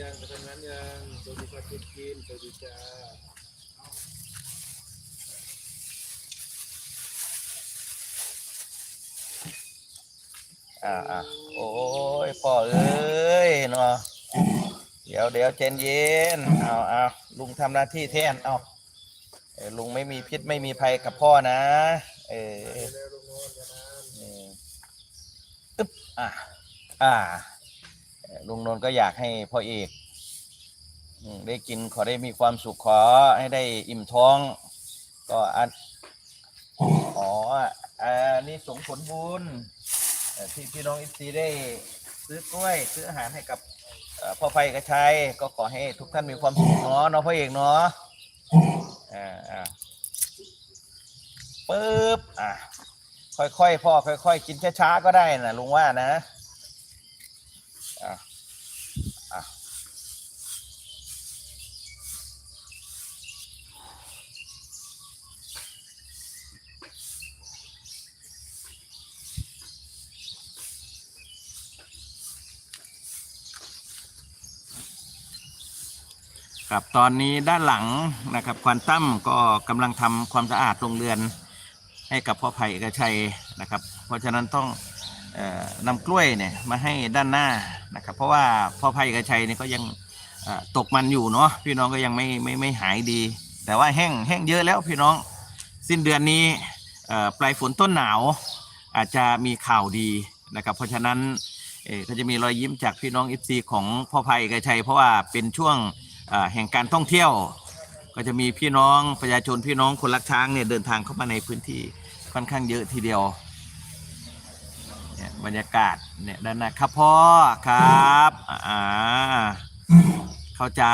ยังไปทำงานยังสวัสดีครับคุณกินสวัสดีจ้าอ่าอ่าโอ้ยพ่อเอ้ยเนาะเดี๋ยวเดี๋ยวเจนเย็นเอาเอาลุงทำหน้าที่แทนเอาเออลุงไม่มีพิษไม่มีภัยกับพ่อนะ เออเร็วๆลงนอนกันนะเอออึ๊บอ่าอ่าเอ่อ ลุงนนท์ก็อยากให้พ่อเอกได้กินขอได้มีความสุขขอให้ได้อิ่มท้อง ก็อันอ๋ออันนี้สงผลบุญที่พี่น้องอิซีได้ซื้อกล้วย ซื้ออาหารให้กับพ่อไฟกระชัยก็ขอให้ทุกท่านมีความสุขเนาะเนาะพ่อเอกเนาะอ่าปึ๊บอะค่อยๆพ่อค่อย ๆ กินช้าๆก็ได้นะลุงว่านะ อะครับตอนนี้ด้านหลังนะครับควอนตัมก็กำลังทำความสะอาดโรงเรือนให้กับพ่อไผ่เอกชัยนะครับ เพราะฉะนั้นต้องเออนำกล้วยเนี่ยมาให้ด้านหน้า นะครับ เพราะว่าพ่อไผ่เอกชัยเนี่ยก็ยังตกมันอยู่เนาะพี่น้องก็ยังไม่ไม่ไม่หายดี แต่ว่าแห้งแห้งเยอะแล้วพี่น้องสิ้นเดือนนี้ปลายฝนต้นหนาว อาจจะมีข่าวดีนะครับ เพราะฉะนั้นก็จะมีรอยยิ้มจากพี่น้องอิฟซีของพ่อไผ่เอกชัย เพราะว่าเป็นช่วงแห่งการท่องเที่ยว ก็จะมีพี่น้องประชาชนพี่น้องคนรักช้างเนี่ยเดินทางเข้ามาในพื้นที่ค่อนข้างเยอะทีเดียว เนี่ยบรรยากาศเนี่ยด้านหน้าครับพ่อครับอ่าเข้าใจ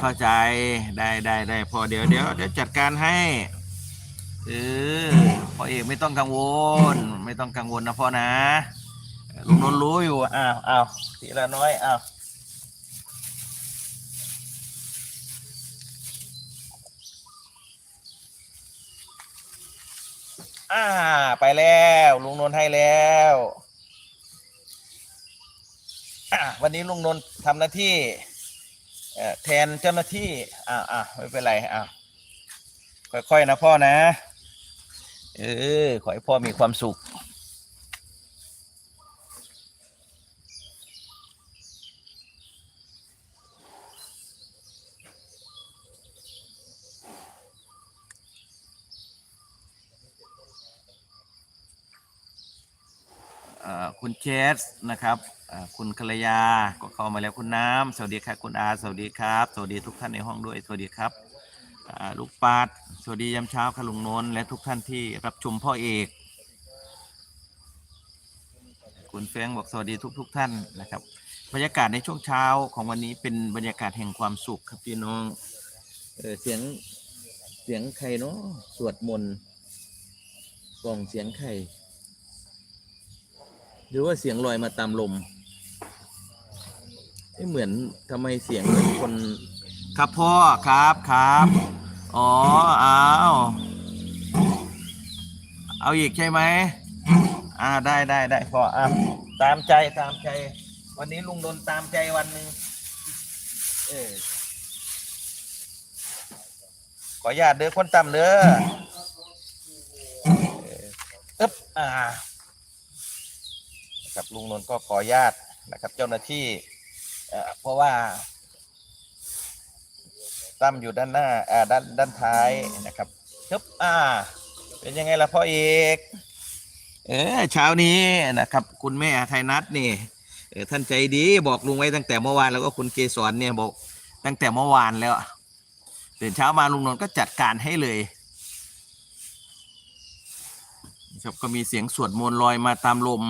เข้าใจได้ได้ได้พอเดี๋ยวเดี๋ยวเดี๋ยวจัดการให้เออพ่อเอกไม่ต้องกังวล ไม่ต้องกังวลนะพ่อนะลุงนนท์รู้อยู่อ้าวอ้าวทีละน้อยอ้าวอ่า ไปแล้ว ลุงนนท์ให้แล้ว วันนี้ลุงนนท์ทำหน้าที่แทนเจ้าหน้าที่ อ่าอ่าไม่เป็นไรอ่าค่อยๆนะพ่อนะ เออ ขอให้พ่อมีความสุข คุณเคสนะครับคุณกัลยาก็เข้ามาแล้วคุณน้ำสวัสดีครับคุณอาสวัสดีครับสวัสดีทุกท่านในห้องด้วยสวัสดีครับลูกปัดสวัสดียามเช้าค่ะลุงนนท์และทุกท่านที่รับชมพ่อเอก คุณแฟงบอกสวัสดีทุกทุกท่านนะครับ บรรยากาศในช่วงเช้าของวันนี้เป็นบรรยากาศแห่งความสุขครับพี่น้องเออเสียงเสียงใครเนาะสวดมนต์กล่องเสียงใคร หรือว่าเสียงลอยมาตามลมไม่เหมือนทำไมเสียงเหมือนคน ครับพ่อครับครับ อ๋อเอาเอาอีกใช่ไหมอ่าได้ได้ได้พ่ออะตามใจตามใจ วันนี้ลุงโดนตามใจวันหนึ่งเออขออนุญาตเด้อคนต่ำเด้อเอออึ๊บอ่า นะครับลุงนนท์ก็ขอญาตนะครับเจ้าหน้าที่เพราะว่าตั้มอยู่ด้านหน้าอ่าด้านด้านท้ายนะครับชึบอ่า เป็นยังไงล่ะพ่อเอกเออเช้านี้นะครับ คุณแม่ไทยนัทนี่เออท่านใจดีบอกลุงไว้ตั้งแต่เมื่อวานแล้วก็คุณเกสรเนี่ยบอกตั้งแต่เมื่อวานแล้วตื่นเช้ามาลุงนนท์ก็จัดการให้เลยครับก็มีเสียงสวดมนต์ลอยมาตามลม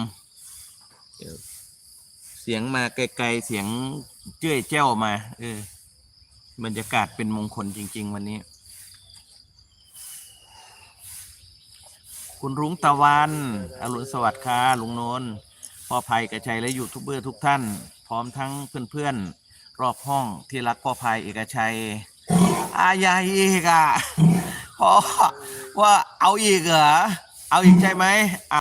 เสียงมาไกลๆเสียงเจ้ยแจ้วมา เออบรรยากาศเป็นมงคลจริง ๆ วันนี้ คุณรุ้งตะวันอรุณสวัสดิ์ค่ะลุงนนท์พ่อภัยกระชัยและยูทูบเบอร์ทุกท่าน พร้อมทั้งเพื่อนๆ รอบห้องที่รักพ่อภัยเอกชัย อายายอีกอะพ่อว่าเอาอีกเหรอ เอาอีกใช่ไหม